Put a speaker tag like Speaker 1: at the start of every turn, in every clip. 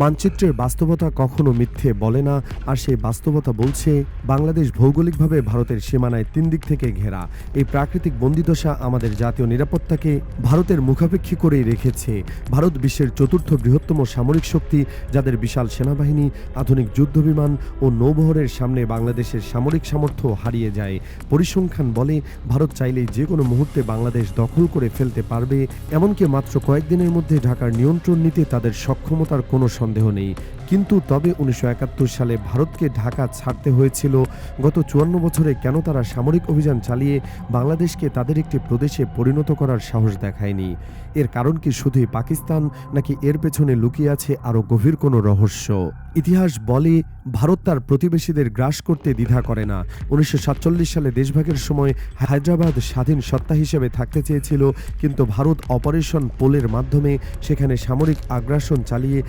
Speaker 1: মানচিত্রের বাস্তবতা কখনো মিথ্যে বলে না, আর সেই বাস্তবতা বলছে, বাংলাদেশ ভৌগোলিকভাবে ভারতের সীমানায় তিন দিক থেকে ঘেরা। এই প্রাকৃতিক বন্দিদশা আমাদের জাতীয় নিরাপত্তাকে ভারতের মুখাপেক্ষী করেই রেখেছে। ভারত বিশ্বের চতুর্থ বৃহত্তম সামরিক শক্তি, যাদের বিশাল সেনাবাহিনী, আধুনিক যুদ্ধবিমান ও নৌবহরের সামনে বাংলাদেশের সামরিক সামর্থ্য হারিয়ে যায়। পরিসংখ্যান বলে, ভারত চাইলেই যে কোনো মুহূর্তে বাংলাদেশ দখল করে ফেলতে পারবে, এমনকি মাত্র কয়েকদিনের মধ্যে ঢাকার নিয়ন্ত্রণ নিতে তাদের সক্ষমতার কোনো সন্দেহ নেই। কিন্তু তবে উনিশশো একাত্তর সালে ভারতকে ঢাকা ছাড়তে হয়েছিল। গত চুয়ান্ন বছরে কেন তারা সামরিক অভিযান চালিয়ে বাংলাদেশকে তাদের একটি প্রদেশে পরিণত করার সাহস দেখায়নি? এর কারণ কি শুধুই পাকিস্তান, নাকি এর পেছনে লুকিয়ে আছে আরও গভীর কোনো রহস্য? ইতিহাস বলে, ভারত তার প্রতিবেশীদের গ্রাস করতে দ্বিধা করে না। উনিশশো সাতচল্লিশ সালে দেশভাগের সময় হায়দ্রাবাদ স্বাধীন সত্তা হিসেবে থাকতে চেয়েছিল, কিন্তু ভারত অপারেশন পোলের মাধ্যমে সেখানে সামরিক আগ্রাসন চালিয়ে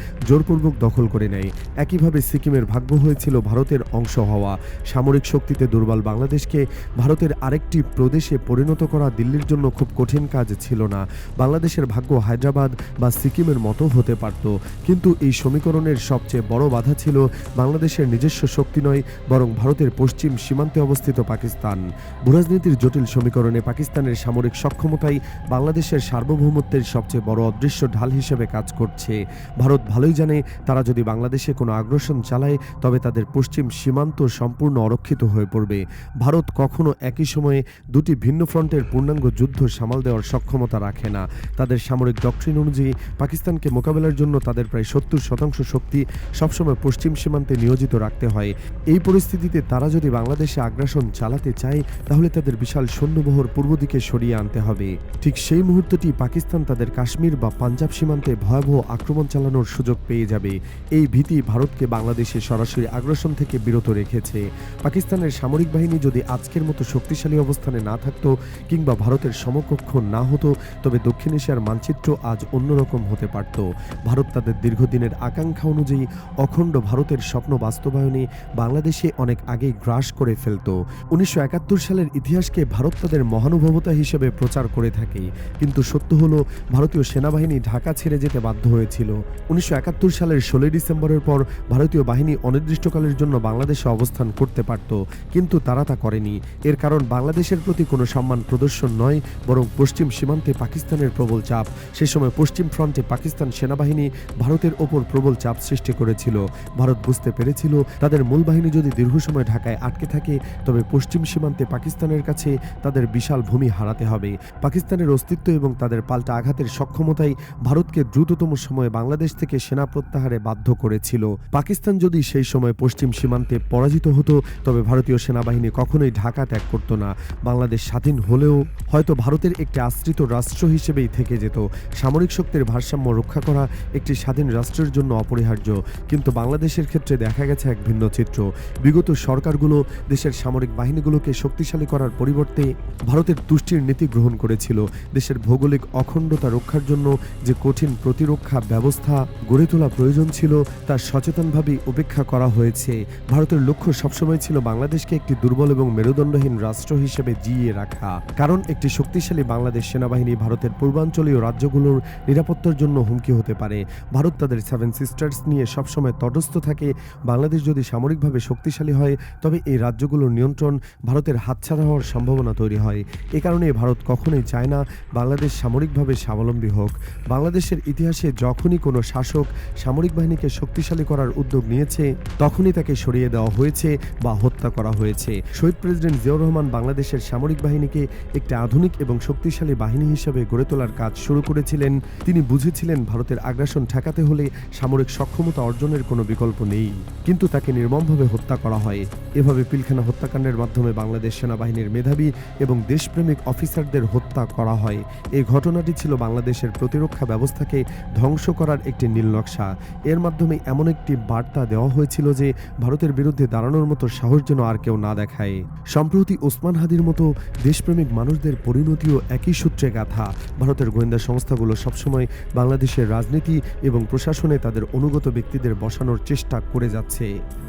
Speaker 1: জোরপূর্বক দখল করে নেয়। একইভাবে সিকিমের ভাগ্য হয়েছিল ভারতের অংশ হওয়া। সামরিক শক্তিতে দুর্বল বাংলাদেশকে ভারতের আরেকটি প্রদেশে পরিণত করা দিল্লির জন্য খুব কঠিন কাজ ছিল না। বাংলাদেশের ভাগ্য হায়দ্রাবাদ বা সিকিমের মতো হতে পারত। কিন্তু এই সমীকরণের সবচেয়ে বড় বাধা ছিল বাংলাদেশের নিজস্ব শক্তি নয়, বরং ভারতের পশ্চিম সীমান্তে অবস্থিত পাকিস্তান। ভূরাজনীতির জটিল সমীকরণে পাকিস্তানের সামরিক সক্ষমতাই বাংলাদেশের সার্বভৌমত্বের সবচেয়ে বড় অদৃশ্য ঢাল হিসেবে কাজ করছে। ভারত ভালোই জানে তারা যদি বাংলাদেশে কোনো আগ্রাসন চালায়, তবে তাদের পশ্চিম সীমান্ত সম্পূর্ণ অরক্ষিত হয়ে পড়বে। ভারত কখনো একই সময়ে দুটি ভিন্ন ফ্রন্টের পূর্ণাঙ্গ যুদ্ধ সামাল দেওয়ার সক্ষমতা রাখে না। তাদের সামরিক ডক্ট্রিন অনুযায়ী পাকিস্তানকে মোকাবেলার জন্য তাদের প্রায় সত্তর শতাংশ শক্তি সবসময় পশ্চিম সীমান্তে নিয়োজিত রাখতে হয়। এই পরিস্থিতিতে তারা যদি বাংলাদেশে আগ্রাসন চালাতে চায়, তাহলে তাদের বিশাল সৈন্যবহর পূর্ব দিকে সরিয়ে আনতে হবে। ঠিক সেই মুহূর্তটি পাকিস্তান তাদের কাশ্মীর বা পাঞ্জাব সীমান্তে ভয়াবহ আক্রমণ চালানোর সুযোগ পেয়ে যাবে। এই ভীতি ভারতকে বাংলাদেশে সরাসরি আগ্রাসন থেকে বিরত রেখেছে। পাকিস্তানের সামরিক বাহিনী যদি আজকের মতো শক্তিশালী অবস্থানে না থাকতো কিংবা ভারতের সমকক্ষ না হতো, তবে দক্ষিণ এশিয়ার মানচিত্র আজ অন্যরকম হতে পারত। ভারত তাদের দীর্ঘদিনের আকাঙ্ক্ষা অনুযায়ী অখণ্ড ভারতের স্বপ্ন বাস্তবায়নে বাংলাদেশে অনেক আগেই গ্রাস করে ফেলত। উনিশশো একাত্তর সালের ইতিহাসকে ভারত তাদের মহানুভবতা হিসেবে প্রচার করে থাকে। কিন্তু সত্য হলো, ভারতীয় সেনাবাহিনী ঢাকা ছেড়ে যেতে বাধ্য হয়েছিল। উনিশশো একাত্তর একাত্তর সালের ষোলোই ডিসেম্বরের পর ভারতীয় বাহিনী অনির্দিষ্টকালের জন্য বাংলাদেশে অবস্থান করতে পারত, কিন্তু তারা তা করেনি। এর কারণ বাংলাদেশের প্রতি কোনো সম্মান প্রদর্শন নয়, বরং পশ্চিম সীমান্তে পাকিস্তানের প্রবল চাপ। সে সময় পশ্চিম ফ্রন্টে পাকিস্তান সেনাবাহিনী ভারতের ওপর প্রবল চাপ সৃষ্টি করেছিল। ভারত বুঝতে পেরেছিল, তাদের মূল বাহিনী যদি দীর্ঘ সময় ঢাকায় আটকে থাকে, তবে পশ্চিম সীমান্তে পাকিস্তানের কাছে তাদের বিশাল ভূমি হারাতে হবে। পাকিস্তানের অস্তিত্ব এবং তাদের পাল্টা আঘাতের সক্ষমতাই ভারতকে দ্রুততম সময়ে বাংলাদেশ থেকে সেনা প্রত্যাহারে বাধ্য করেছিল। পাকিস্তান যদি সেই সময় পশ্চিম সীমান্তে পরাজিত হতো, তবে ভারতীয় সেনাবাহিনী কখনোই ঢাকা ত্যাগ করত না। বাংলাদেশ স্বাধীন হলেও হয়তো ভারতের একটি আশ্রিত রাষ্ট্র হিসেবেই থেকে যেত। সামরিক শক্তির ভারসাম্য রক্ষা করা একটি স্বাধীন রাষ্ট্রের জন্য অপরিহার্য। কিন্তু বাংলাদেশের ক্ষেত্রে দেখা গেছে এক ভিন্ন চিত্র। বিগত সরকারগুলো দেশের সামরিক বাহিনীগুলোকে শক্তিশালী করার পরিবর্তে ভারতের তুষ্টির নীতি গ্রহণ করেছিল। দেশের ভৌগোলিক অখণ্ডতা রক্ষার জন্য যে কঠিন প্রতিরক্ষা ব্যবস্থা গড়ে তোলা প্রয়োজন ছিল, তা সচেতনভাবেই উপেক্ষা করা হয়েছে। ভারতের লক্ষ্য সবসময় ছিল বাংলাদেশকে একটি দুর্বল এবং মেরুদণ্ডহীন রাষ্ট্র হিসেবে জিয়ে রাখা। কারণ একটি শক্তিশালী বাংলাদেশ সেনাবাহিনী ভারতের পূর্বাঞ্চলীয় রাজ্যগুলোর নিরাপত্তার জন্য হুমকি হতে পারে। ভারত তাদের সেভেন সিস্টার্স নিয়ে সবসময় তটস্থ থাকে। বাংলাদেশ যদি সামরিকভাবে শক্তিশালী হয়, তবে এই রাজ্যগুলোর নিয়ন্ত্রণ ভারতের হাতছাড়া হওয়ার সম্ভাবনা তৈরি হয়। এ কারণে ভারত কখনোই চায় না বাংলাদেশ সামরিকভাবে স্বাবলম্বী হোক। বাংলাদেশের ইতিহাসে যখনই কোনো শাসক সামরিক বাহিনীকে শক্তিশালী করার উদ্যোগ নিয়েছে, তখনই তাকে সরিয়ে দেওয়া হয়েছে বা হত্যা করা হয়েছে। শহীদ প্রেসিডেন্ট জিয়াউর রহমান বাংলাদেশের সামরিক বাহিনীকে একটি আধুনিক এবং শক্তিশালী বাহিনী হিসেবে গড়ে তোলার কাজ শুরু করেছিলেন। তিনি বুঝেছিলেন, ভারতের আগ্রাসন ঠেকাতে হলে সামরিক সক্ষমতা অর্জনের কোনো বিকল্প নেই। কিন্তু তাকে নির্মমভাবে হত্যা করা হয়। এভাবে পিলখানা হত্যাকাণ্ডের মাধ্যমে বাংলাদেশ সেনাবাহিনীর মেধাবী এবং দেশপ্রেমিক অফিসারদের হত্যা করা হয়। এই ঘটনাটি ছিল বাংলাদেশের প্রতিরক্ষা ব্যবস্থাকে ধ্বংস করার একটি নীল নকশা। এর মাধ্যমে এমন একটি বার্তা দেওয়া হয়েছিল যে ভারতের বিরুদ্ধে দাঁড়ানোর মতো সাহস যেন আর কেউ না দেখায়। সম্প্রতি ওসমান হাদির মতো দেশপ্রেমিক মানুষদের পরিণতিও একই সূত্রে গাথা। ভারতের গোয়েন্দা সংস্থাগুলো সবসময় বাংলাদেশের রাজনীতি এবং প্রশাসনে তাদের অনুগত ব্যক্তিদের বসানোর চেষ্টা করে যাচ্ছে,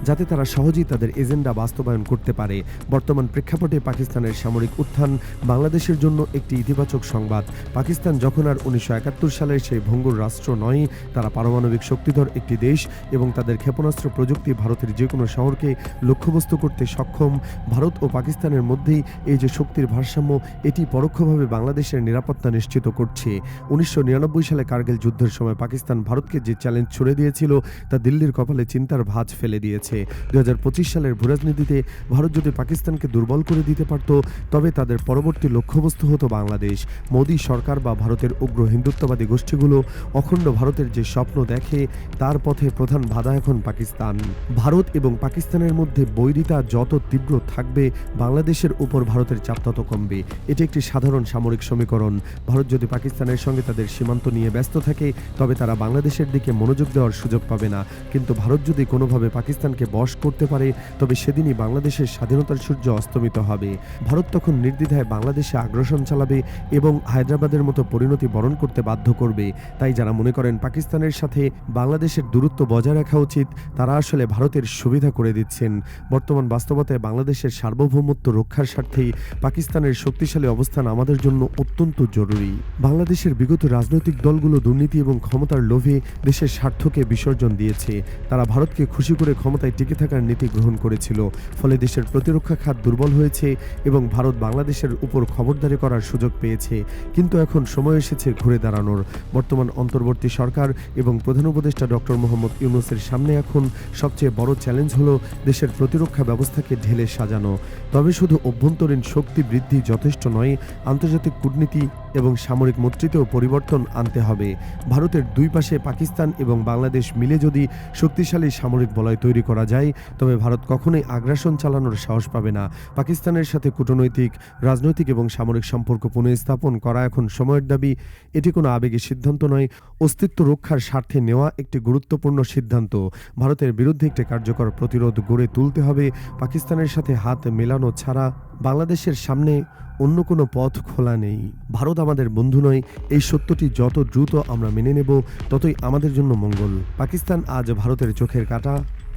Speaker 1: যাতে তারা সহজেই তাদের এজেন্ডা বাস্তবায়ন করতে পারে। বর্তমান প্রেক্ষাপটে পাকিস্তানের সামরিক উত্থান বাংলাদেশের জন্য একটি ইতিবাচক সংবাদ। পাকিস্তান যখন আর উনিশশো একাত্তর সালের সেই ভঙ্গুর রাষ্ট্র নয়, তারা পারমাণবিক শক্তিধর একটি দেশ এবং তাদের ক্ষেপণাস্ত্র প্রযুক্তি ভারতের যে কোনো শহরকে লক্ষ্যবস্তু করতে সক্ষম, ভারত ও পাকিস্তানের মধ্যেই এই যে শক্তির ভারসাম্য, এটি পরোক্ষভাবে বাংলাদেশের নিরাপত্তা নিশ্চিত করছে। উনিশশো নিরানব্বই সালে কার্গিল যুদ্ধের সময় পাকিস্তান ভারতকে যে চ্যালেঞ্জ ছুড়ে দিয়েছিল, তা দিল্লির কপালে চিন্তার ভাঁজ ফেলে দিয়েছে। দু হাজার পঁচিশ সালের ভূরাজনীতিতে ভারত যদি পাকিস্তানকে দুর্বল করে দিতে পারত, তবে তাদের পরবর্তী লক্ষ্যবস্তু হতো বাংলাদেশ। মোদী সরকার বা ভারতের উগ্র হিন্দুত্ববাদী গোষ্ঠীগুলো অখণ্ড ভারতের যে স্বপ্ন দেখে তার পথে প্রধান বাধা এখন পাকিস্তান। ভারত এবং পাকিস্তানের মধ্যে বৈরিতা যত তীব্র থাকবে, বাংলাদেশের উপর ভারতের চাপ তত কমবে। এটি একটি সাধারণ সামরিক সমীকরণ। ভারত যদি পাকিস্তানের সঙ্গে তাদের সীমান্ত নিয়ে ব্যস্ত থাকে, তবে তারা বাংলাদেশের দিকে মনোযোগ দেওয়ার সুযোগ পাবে না। কিন্তু ভারত যদি কোনোভাবে পাকিস্তানকে বশ করতে পারে, তবে সেদিনই বাংলাদেশের স্বাধীনতার সূর্য অস্তমিত হবে। ভারত তখন নির্দ্বিধায় বাংলাদেশে আগ্রাসন চালাবে এবং হায়দ্রাবাদের মতো পরিণতি বরণ করতে বাধ্য করবে। তাই যারা মনে করেন পাকিস্তানের সাথে বাংলাদেশের দূরত্ব বজায় রাখা উচিত, তারা আসলে ভারতের সুবিধা করে দিচ্ছেন। বর্তমান বাস্তবতায় বাংলাদেশের সার্বভৌমত্ব রক্ষার স্বার্থেই পাকিস্তানের শক্তিশালী অবস্থান আমাদের জন্য অত্যন্ত জরুরি। বাংলাদেশের বিগত রাজনৈতিক দলগুলো দুর্নীতি এবং ক্ষমতার লোভে দেশের স্বার্থকে বিসর্জন দিয়েছে। তারা ভারতকে খুশি করে ক্ষমতায় টিকে থাকার নীতি গ্রহণ করেছিল। ফলে দেশের প্রতিরক্ষা খাত দুর্বল হয়েছে এবং ভারত বাংলাদেশের উপর খবরদারি করার সুযোগ পেয়েছে। কিন্তু এখন সময় এসেছে ঘুরে দাঁড়ানোর। বর্তমান অন্তর্বর্তী সরকার এবং প্রধান উপদেষ্টা ডক্টর মোহাম্মদ ইউনুসের সামনে এখন সবচেয়ে বড় চ্যালেঞ্জ হলো দেশের প্রতিরক্ষা ব্যবস্থাকে ঢেলে সাজানো। তবে শুধু অভ্যন্তরীণ শক্তি বৃদ্ধি যথেষ্ট নয়, আন্তর্জাতিক কূটনীতি এবং সামরিক মৈত্রীতেও পরিবর্তন আনতে হবে। ভারতের দুই পাশে পাকিস্তান এবং বাংলাদেশ মিলে যদি শক্তিশালী সামরিক বলয় তৈরি করা যায়, তবে ভারত কখনোই আগ্রাসন চালানোর সাহস পাবে না। পাকিস্তানের সাথে কূটনৈতিক, রাজনৈতিক এবং সামরিক সম্পর্ক পুনঃস্থাপন করা এখন সময়ের দাবি। এটি কোনো আবেগের সিদ্ধান্ত নয়। অস্তিত্ব রক্ষার স্বার্থে নেওয়া একটি গুরুত্বপূর্ণ সিদ্ধান্ত। ভারতের বিরুদ্ধে একটি কার্যকর প্রতিরোধ গড়ে তুলতে হবে। পাকিস্তানের সাথে হাত মেলানো ছাড়া বাংলাদেশের সামনে অন্য কোনো পথ খোলা নেই। ভারত আমাদের বন্ধু নয়, এই সত্যটি যত দ্রুত আমরা মেনে নেব, ততই আমাদের জন্য মঙ্গল। পাকিস্তান আজ ভারতের চোখের কাটা।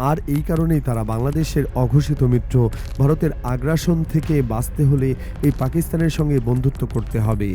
Speaker 1: আর এই কারণেই তারা বাংলাদেশের অঘোষিত মিত্র। ভারতের আগ্রাসন থেকে বাঁচতে হলে এই পাকিস্তানের সঙ্গে বন্ধুত্ব করতে হবে।